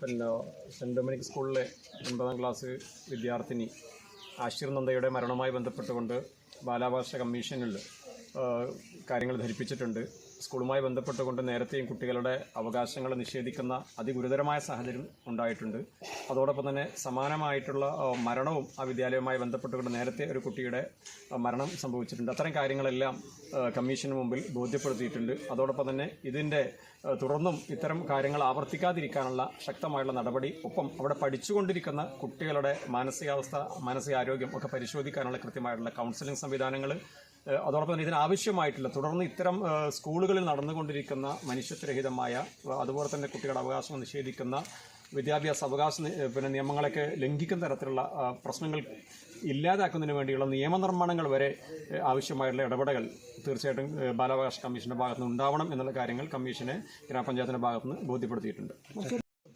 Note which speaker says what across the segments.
Speaker 1: പിന്നെ saint Dominic സ്കൂളിലെ ഒൻപതാം ക്ലാസ് വിദ്യാർത്ഥിനി ആശിർ നന്ദയുടെ മരണവുമായി ബന്ധപ്പെട്ടുകൊണ്ട് ബാലാവകാശ കമ്മീഷനിൽ കാര്യങ്ങൾ ധരിപ്പിച്ചിട്ടുണ്ട്. സ്കൂളുമായി ബന്ധപ്പെട്ടുകൊണ്ട് നേരത്തെയും കുട്ടികളുടെ അവകാശങ്ങൾ നിഷേധിക്കുന്ന അതിഗുരുതരമായ സാഹചര്യം ഉണ്ടായിട്ടുണ്ട്. അതോടൊപ്പം തന്നെ സമാനമായിട്ടുള്ള മരണവും ആ വിദ്യാലയവുമായി ബന്ധപ്പെട്ടുകൊണ്ട് നേരത്തെ ഒരു കുട്ടിയുടെ മരണം സംഭവിച്ചിട്ടുണ്ട്. അത്തരം കാര്യങ്ങളെല്ലാം കമ്മീഷന് മുമ്പിൽ ബോധ്യപ്പെടുത്തിയിട്ടുണ്ട്. അതോടൊപ്പം തന്നെ ഇതിന്റെ തുടർന്നും ഇത്തരം കാര്യങ്ങൾ ആവർത്തിക്കാതിരിക്കാനുള്ള ശക്തമായുള്ള നടപടി ഒപ്പം അവിടെ പഠിച്ചുകൊണ്ടിരിക്കുന്ന കുട്ടികളുടെ മാനസികാവസ്ഥ മാനസികാരോഗ്യം ഒക്കെ പരിശോധിക്കാനുള്ള കൃത്യമായിട്ടുള്ള കൗൺസിലിംഗ് സംവിധാനങ്ങൾ അതോടൊപ്പം തന്നെ ഇതിനാവശ്യമായിട്ടുള്ള തുടർന്ന് ഇത്തരം സ്കൂളുകളിൽ നടന്നുകൊണ്ടിരിക്കുന്ന മനുഷ്യത്വരഹിതമായ അതുപോലെ തന്നെ കുട്ടികളുടെ അവകാശം നിഷേധിക്കുന്ന വിദ്യാഭ്യാസ അവകാശ പിന്നെ നിയമങ്ങളൊക്കെ ലംഘിക്കുന്ന തരത്തിലുള്ള പ്രശ്നങ്ങൾ ഇല്ലാതാക്കുന്നതിന് വേണ്ടിയുള്ള നിയമനിർമ്മാണങ്ങൾ വരെ ആവശ്യമായിട്ടുള്ള ഇടപെടൽ തീർച്ചയായിട്ടും ബാലാവകാശ കമ്മീഷന്റെ ഭാഗത്തുനിന്ന് ഉണ്ടാവണം എന്നുള്ള കാര്യങ്ങൾ കമ്മീഷനെ ഗ്രാമപഞ്ചായത്തിന്റെ ഭാഗത്തുനിന്ന് ബോധ്യപ്പെടുത്തിയിട്ടുണ്ട്.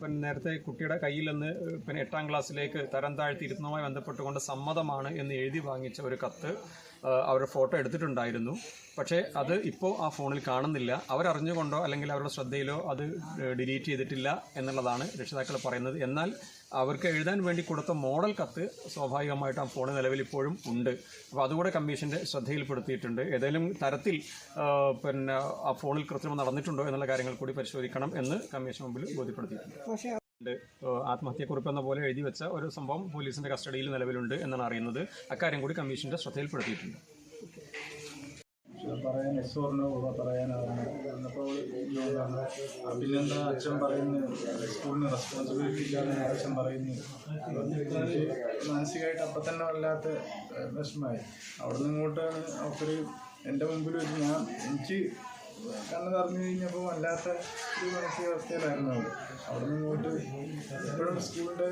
Speaker 1: പിന്നെ നേരത്തെ കുട്ടിയുടെ കയ്യിൽ നിന്ന് പിന്നെ എട്ടാം ക്ലാസ്സിലേക്ക് തരം താഴ്ത്തിയിരുന്നതുമായി ബന്ധപ്പെട്ടുകൊണ്ട് സമ്മതമാണ് എന്ന് എഴുതി വാങ്ങിച്ച ഒരു കത്ത് അവർ ഫോട്ടോ എടുത്തിട്ടുണ്ടായിരുന്നു. പക്ഷേ അത് ഇപ്പോൾ ആ ഫോണിൽ കാണുന്നില്ല. അവരറിഞ്ഞുകൊണ്ടോ അല്ലെങ്കിൽ അവരുടെ ശ്രദ്ധയിലോ അത് ഡിലീറ്റ് ചെയ്തിട്ടില്ല എന്നുള്ളതാണ് രക്ഷിതാക്കൾ പറയുന്നത്. എന്നാൽ അവർക്ക് എഴുതാൻ വേണ്ടി കൊടുത്ത മോഡൽ കത്ത് സ്വാഭാവികമായിട്ട് ആ ഫോണ് നിലവിൽ ഇപ്പോഴും ഉണ്ട്. അപ്പോൾ അതുകൂടെ കമ്മീഷന്റെ ശ്രദ്ധയിൽപ്പെടുത്തിയിട്ടുണ്ട്. ഏതെങ്കിലും തരത്തിൽ പിന്നെ ആ ഫോണിൽ കൃത്രിമം നടന്നിട്ടുണ്ടോ എന്നുള്ള കാര്യങ്ങൾ കൂടി പരിശോധിക്കണം എന്ന് കമ്മീഷൻ മുമ്പിൽ ബോധ്യപ്പെടുത്തിയിട്ടുണ്ട്. ഉണ്ട്. കുറിപ്പ് ആത്മഹത്യക്കുറിപ്പ് എന്ന പോലെ എഴുതി വെച്ച ഒരു സംഭവം പോലീസിന്റെ കസ്റ്റഡിയിൽ നിലവിലുണ്ട് എന്നാണ് അറിയുന്നത്. അക്കാര്യം കൂടി കമ്മീഷന്റെ ശ്രദ്ധയിൽപ്പെടുത്തിയിട്ടുണ്ട്.
Speaker 2: പറയാൻ എസ് പറഞ്ഞു പറയാനാണ് അപ്പോൾ പിന്നെന്താ അച്ഛൻ പറയുന്നു സ്കൂളിന് റെസ്പോൺസിബിലിറ്റി ഇല്ലാന്ന് അച്ഛൻ പറയുന്നു. മാനസികമായിട്ട് അപ്പം തന്നെ വല്ലാത്ത വിഷമമായി. അവിടെ നിന്ന് ഇങ്ങോട്ടാണ് അവർക്കൊരു എന്റെ മുമ്പിൽ വെച്ച് ഞാൻ എനിക്ക് കണ്ണ് നിറഞ്ഞു കഴിഞ്ഞപ്പോൾ വല്ലാത്ത ഒരു മാനസികാവസ്ഥയിലായിരുന്നു അവർ അവിടെ. നിന്ന് ഇങ്ങോട്ട് എപ്പോഴും സ്കൂളിന്റെ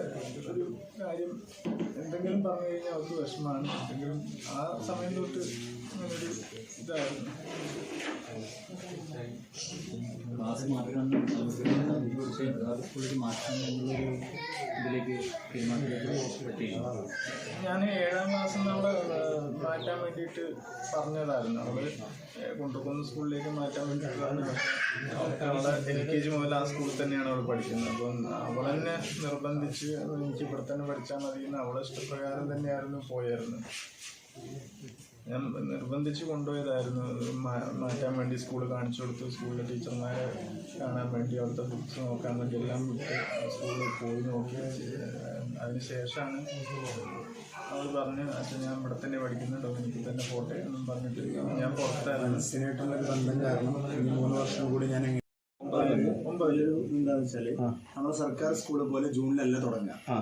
Speaker 2: ഒരു കാര്യം എന്തെങ്കിലും പറഞ്ഞു കഴിഞ്ഞാൽ അവർക്ക് വിഷമമാണ്. എന്തെങ്കിലും ആ സമയം തൊട്ട് അങ്ങനൊരു ഇതായിരുന്നു.
Speaker 3: ക്ലാസ് മാറ്റണം സ്കൂളിലേക്ക് മാറ്റണം എന്നുള്ളൊരു ഇതിലേക്ക് തീരുമാനത്തിലേക്ക്
Speaker 2: ഞാൻ ഏഴാം ക്ലാസ്സിൽ അവളെ ഏഹ്, മാറ്റാൻ വേണ്ടിയിട്ട് പറഞ്ഞതായിരുന്നു. അവർ കൊണ്ടുപോകുന്ന സ്കൂളിലേക്ക് മാറ്റാൻ വേണ്ടിയിട്ട് പറഞ്ഞു അവളെ എൽ കെ ജി മുതൽ ആ സ്കൂളിൽ തന്നെയാണ് അവൾ പഠിക്കുന്നത്. അപ്പം അവൾ തന്നെ നിർബന്ധിച്ച് എനിക്ക് ഇവിടെ തന്നെ പഠിച്ചാൽ മതി എന്ന് അവളെ ഇഷ്ടപ്രകാരം തന്നെയായിരുന്നു പോയായിരുന്നു ഞാൻ നിർബന്ധിച്ച് കൊണ്ടുപോയതായിരുന്നു. മാറ്റാൻ വേണ്ടി സ്കൂൾ കാണിച്ചു കൊടുത്തു. സ്കൂളിലെ ടീച്ചർമാരെ കാണാൻ വേണ്ടി അവിടുത്തെ ബുക്സ് നോക്കാൻ വേണ്ടി എല്ലാം വിട്ട് സ്കൂളിൽ പോയി നോക്കി അതിന് ശേഷമാണ് അവൾ പറഞ്ഞു അച്ഛൻ ഞാൻ ഇവിടെ തന്നെ പഠിക്കുന്നുണ്ട്. എനിക്ക് തന്നെ പോട്ടെ എന്നും പറഞ്ഞിട്ട് ഞാൻ പുറത്തായിരുന്നു.
Speaker 4: മനസ്സിനായിട്ടുള്ളൊരു ബന്ധം കാരണം ഈ മൂന്ന് വർഷം കൂടി ഞാൻ ഒമ്പത്
Speaker 2: ഒമ്പതിൽ
Speaker 4: എന്താണെന്ന് വെച്ചാൽ നമ്മുടെ സർക്കാർ സ്കൂളെ പോലെ ജൂണിലല്ല തുടങ്ങുക.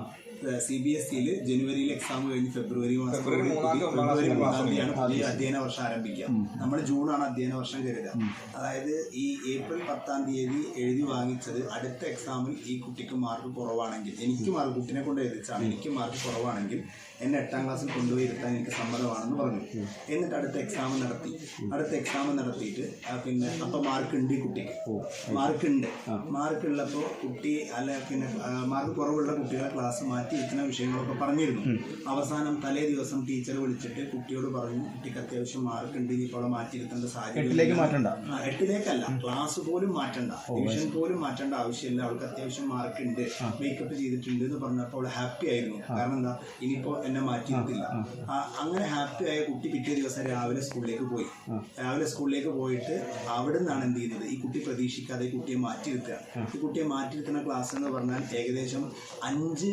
Speaker 4: സി ബി എസ് സിയിൽ ജനുവരിയിൽ എക്സാം കഴിഞ്ഞ് ഫെബ്രുവരി മാസം ഫെബ്രുവരി മൂന്നാം തീയതിയാണ് പുതിയ അധ്യയന വർഷം ആരംഭിക്കുക. നമ്മൾ ജൂണാണ് അധ്യയന വർഷം കരുതുക. അതായത് ഈ ഏപ്രിൽ പത്താം തീയതി എഴുതി വാങ്ങിച്ചത് അടുത്ത എക്സാമിൽ ഈ കുട്ടിക്ക് മാർക്ക് കുറവാണെങ്കിൽ എനിക്ക് മാർക്ക് കുട്ടിനെ കൊണ്ട് എഴുതിച്ചാണ് എനിക്ക് മാർക്ക് കുറവാണെങ്കിൽ എന്നെ എട്ടാം ക്ലാസ്സിൽ കൊണ്ടുപോയി ഇരുത്താൻ എനിക്ക് സമ്മതമാണെന്ന് പറഞ്ഞു. എന്നിട്ട് അടുത്ത എക്സാം നടത്തി. അടുത്ത എക്സാം നടത്തിയിട്ട് പിന്നെ അപ്പൊ മാർക്ക് ഉണ്ട് ഈ കുട്ടിക്ക്. മാർക്ക് ഉണ്ട്. മാർക്ക് ഉള്ളപ്പോൾ കുട്ടി അല്ല പിന്നെ മാർക്ക് കുറവുള്ള കുട്ടികളെ ക്ലാസ് മാറ്റി ഇരുത്തുന്ന വിഷയങ്ങളൊക്കെ പറഞ്ഞിരുന്നു. അവസാനം തലേ ദിവസം ടീച്ചർ വിളിച്ചിട്ട് കുട്ടിയോട് പറഞ്ഞു കുട്ടിക്ക് അത്യാവശ്യം മാർക്ക് ഉണ്ട് ഇനി ഇപ്പോൾ മാറ്റിയിരുത്തേണ്ട സാഹചര്യം
Speaker 3: മാറ്റണ്ട.
Speaker 4: എട്ടിലേക്കല്ല ക്ലാസ് പോലും മാറ്റണ്ട. ഡിവിഷൻ പോലും മാറ്റേണ്ട ആവശ്യമില്ല. അവൾക്ക് അത്യാവശ്യം മാർക്ക് ഉണ്ട്. മേക്കപ്പ് ചെയ്തിട്ടുണ്ട് എന്ന് പറഞ്ഞപ്പോൾ അവൾ ഹാപ്പി ആയിരുന്നു. കാരണം എന്താ? ഇനിയിപ്പോ എന്നെ മാറ്റിയിരുത്തില്ല. അങ്ങനെ ഹാപ്പി ആയ കുട്ടി പിറ്റേ ദിവസം രാവിലെ സ്കൂളിലേക്ക് പോയി. രാവിലെ സ്കൂളിലേക്ക് പോയിട്ട് അവിടെ നിന്നാണ് എന്ത് ചെയ്യുന്നത് ഈ കുട്ടി പ്രതീക്ഷിക്കാതെ കുട്ടിയെ മാറ്റിയിരുത്തുക. ഈ കുട്ടിയെ മാറ്റിയിരുത്തുന്ന ക്ലാസ് എന്ന് പറഞ്ഞാൽ ഏകദേശം അഞ്ച്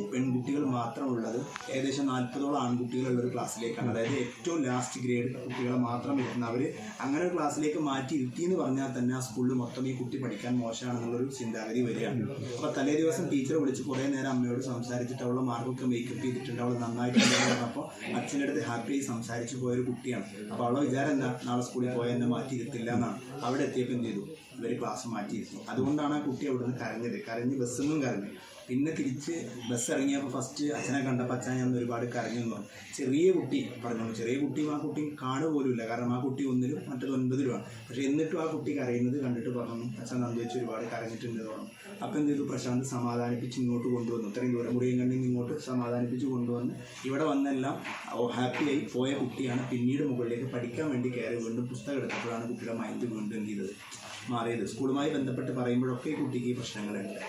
Speaker 4: പെൺകുട്ടികൾ മാത്രമുള്ളത്. ഏകദേശം നാൽപ്പതോളം ആൺകുട്ടികളുള്ള ഒരു ക്ലാസ്സിലേക്കാണ്. അതായത് ഏറ്റവും ലാസ്റ്റ് ഗ്രേഡ് കുട്ടികളെ മാത്രം ഇരുത്തുന്ന അവർ അങ്ങനെ ഒരു ക്ലാസ്സിലേക്ക് മാറ്റി ഇരുത്തി എന്ന് പറഞ്ഞാൽ തന്നെ ആ സ്കൂളിൽ മൊത്തം ഈ കുട്ടി പഠിക്കാൻ മോശമാണെന്നുള്ളൊരു ചിന്താഗതി വരികയാണ്. അപ്പോൾ തലേ ദിവസം ടീച്ചർ വിളിച്ച് കുറേ നേരം അമ്മയോട് സംസാരിച്ചിട്ട് അവളെ മാർക്കൊക്കെ മേക്കപ്പ് ചെയ്തിട്ടുണ്ട്. അവൾ നന്നായിട്ടുണ്ട് പറഞ്ഞപ്പോൾ അച്ഛന്റെ അടുത്ത് ഹാപ്പിയായി സംസാരിച്ചു പോയൊരു കുട്ടിയാണ്. അപ്പോൾ അവളെ വിചാരം എന്താ? നാളെ സ്കൂളിൽ പോയാൽ എന്നെ മാറ്റി ഇരുത്തില്ല എന്നാണ്. അവിടെ എത്തിയപ്പോൾ എന്ത് ചെയ്തു? ഇവർ ക്ലാസ് മാറ്റിയിരുന്നു അതുകൊണ്ടാണ് ആ കുട്ടി അവിടുന്ന് കരഞ്ഞത്. കരഞ്ഞ് ബസ്സിൽ നിന്നും കരഞ്ഞു. പിന്നെ തിരിച്ച് ബസ് ഇറങ്ങിയപ്പോൾ ഫസ്റ്റ് അച്ഛനെ കണ്ടപ്പോൾ അച്ഛൻ ഞാൻ ഒരുപാട് കരഞ്ഞു എന്ന് പറഞ്ഞു. ചെറിയ കുട്ടി പറഞ്ഞു ചെറിയ കുട്ടിയും ആ കുട്ടി കാണുക പോലുമില്ല. കാരണം ആ കുട്ടി ഒന്നിലും മറ്റത് ഒൻപതിലുമാണ് പക്ഷെ എന്നിട്ടും ആ കുട്ടി കരയുന്നത് കണ്ടിട്ട് പറഞ്ഞു അച്ഛൻ നന്ദി വെച്ച് ഒരുപാട് കരഞ്ഞിട്ടുണ്ട് പറഞ്ഞു. അപ്പം എന്ത് ചെയ്തു? പ്രശാന്ത് സമാധാനിപ്പിച്ച് ഇങ്ങോട്ട് കൊണ്ടുവന്നു. ഇത്രയും ദൂരം മുറിയും കണ്ടി ഇങ്ങോട്ട് സമാധാനിപ്പിച്ച് കൊണ്ടുവന്ന് ഇവിടെ വന്നെല്ലാം ഹാപ്പിയായി പോയ കുട്ടിയാണ്. പിന്നീട് മുകളിലേക്ക് പഠിക്കാൻ വേണ്ടി കയറി വീണ്ടും പുസ്തകം എടുത്തപ്പോഴാണ് കുട്ടിയുടെ മൈൻഡ് വീണ്ടും ചെയ്തത്? മാറിയത്. സ്കൂളുമായി ബന്ധപ്പെട്ട് പറയുമ്പോഴൊക്കെ കുട്ടിക്ക് പ്രശ്നങ്ങളുണ്ട്.